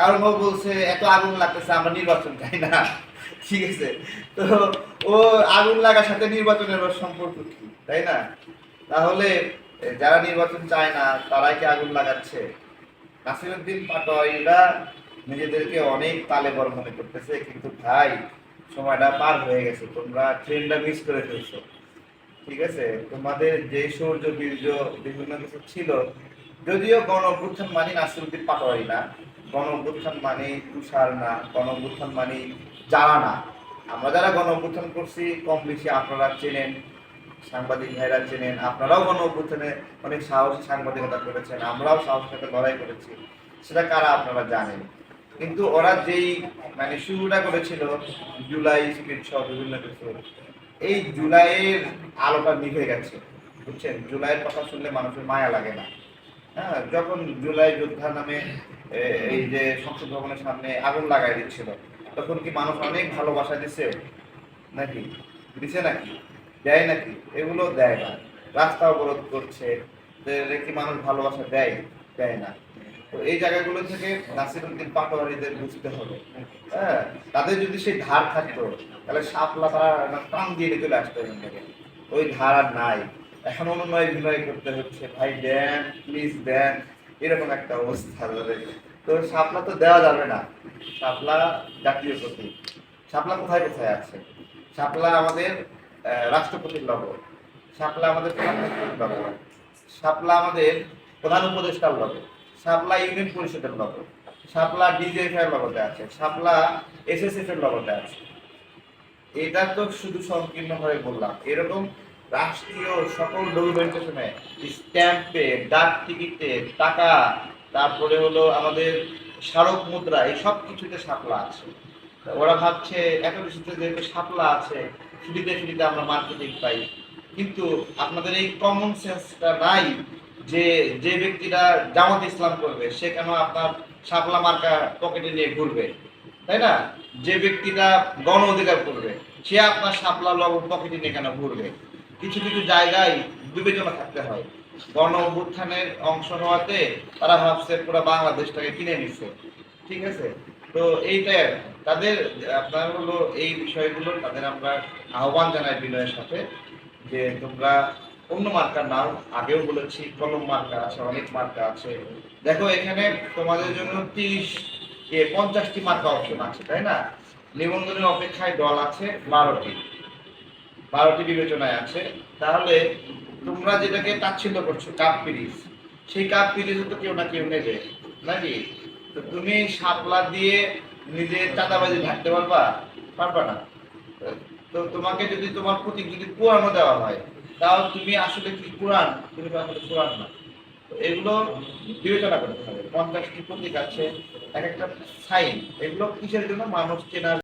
কারণ ও বলছে, এত আগুন লাগতেছে, আমরা নির্বাচন চাই না। ঠিক আছে? তো ও আগুন লাগার সাথে নির্বাচনের সম্পর্ক কি, তাই না? তাহলে যারা নির্বাচন চায় না, তারাই কি আগুন লাগাচ্ছে? নাসিরুদ্দিন পাটোয়ারিরা নিজেদেরকে অনেক তালে বড় মনে করতেছে, কিন্তু ভাই, সময়টা পার হয়ে গেছে, তোমরা ট্রেনটা মিস করে ফেলছো। ঠিক আছে? তোমাদের যে সৌর্য, বীর্য, বিভিন্ন কিছু ছিল, যদিও গণ অভ্যুত্থান মানে নাসিরুদ্দিন পাটোয়ারি না গণ মানে তুষার না গণ মানে যারা না। আমরা যারা গণ করছি, কম বেশি আপনারা চেনেন, সাংবাদিক ভাইরা চেনেন, আপনারাও গণ অনেক সাহসী সাংবাদিকতা করেছেন, আমরাও সাহসের সাথে লড়াই করেছি, সেটা কারা আপনারা জানেন? কিন্তু ওরা যেই মানে শুরুটা করেছিল, জুলাই সহ বিভিন্ন কিছু, এই জুলাইয়ের আলোটা নিভে গেছে, বুঝছেন? জুলাইয়ের কথা শুনলে মানুষের মায়া লাগে না। হ্যাঁ যখন জুলাই যোদ্ধা নামে এই যে সংসদ ভবনের সামনে আগুন লাগাই দিচ্ছিল, তখন কি মানুষ অনেক ভালোবাসা দিছে? নাকি? দিছে নাকি? দেয় নাকি? এগুলো দেয় না। রাস্তা অবরোধ করছে কি মানুষ ভালোবাসা দেয়? দেয় না। তো এই জায়গাগুলো থেকে নাসিরুদ্দিন পাটোয়ারিদের বুঝতে হবে। হ্যাঁ তাদের যদি সেই ধার থাকতো, তাহলে সাপলা তারা টান দিয়ে চলে আসতো ওই ধার আর নাই। এখন অনুনয় বিনয় করতে হচ্ছে, ভাই দেন প্লিজ দেন, এরকম একটা অবস্থা তাদের তো শাপলা তো দেওয়া যাবে না। শাপলা জাতীয় প্রতীক। শাপলা কোথায় কোথায় আছে? শাপলা আমাদের রাষ্ট্রপতির লগ শাপলা আমাদের প্রধানমন্ত্রীর লগ শাপলা আমাদের প্রধান উপদেষ্টার লগ শাপলা ইউনিয়ন পরিষদের লগ শাপলা ডিজিএফ এর লগতে আছে। শাপলা এসএসএফ এর লগতে আছে। এটা তো শুধু সংকীর্ণভাবে বললাম। এরকম রাষ্ট্রীয় সকল ডকুমেন্টেশনে স্ট্যাম্পে, ডাক টিকিটে, টাকা, তারপরে হলো আমাদের স্মারক মুদ্রা, এই সব কিছুতে সাপলা আছে। ওরা ভাবছে, এত কিছুতে যেহেতু সাপলা আছে, ফ্রিতে ফ্রিতে আমরা মার্কেটিং পাই। কিন্তু আপনাদের এই কমন সেন্সটা নাই যে যে ব্যক্তিরা জামাত ইসলাম করবে, সে কেন আপনার শাপলা মার্কা পকেটে নিয়ে ঘুরবে? তাই না? যে ব্যক্তিটা গণ অধিকার করবে, সে আপনার সাপলা লবণ পকেটে নিয়ে কেন ঘুরবে? কিছু কিছু জায়গায় বিবেচনা থাকতে হয়। গণ অভ্যুত্থানের অংশ হওয়াতে তারা ভাবছে পুরো বাংলাদেশটাকে কিনে নিচ্ছে। ঠিক আছে? তো এইটাই তাদের, আপনার হলো এই বিষয়গুলো তাদের আমরা আহ্বান জানাই বিনয়ের সাথে যে তোমরা অন্য মার্কার নাও আগেও বলেছি, কলম মার্কা আছে, অনেক মার্কা আছে। দেখো, এখানে তোমাদের জন্য তিরিশ পঞ্চাশটি মার্কা অপশন আছে, তাই না? নিবন্ধনের অপেক্ষায় দল আছে বারোটি। বারোটি বিবেচনায় আছে। তাহলে তোমরা যেটাকে তাচ্ছিল্য করছ কাপ পিরিজ সেই কাপ পিরিজও তো কেউ না কেউ নেবে, নাকি? তো তুমি শাপলা দিয়ে নিজের চাঁদাবাজি ঢাকতে পারবা? পারবা না। তো তোমাকে যদি তোমার প্রতীক যদি পুরানো দেওয়া হয় তাও তুমি আসলে কি কোরআন তুমি আসলে কোরআন না। এগুলো বিবেচনা করতে হবে। পঞ্চাশটি প্রতীক আছে, এক একটা সাইন এগুলো কিসের জন্য? মানুষ চেনার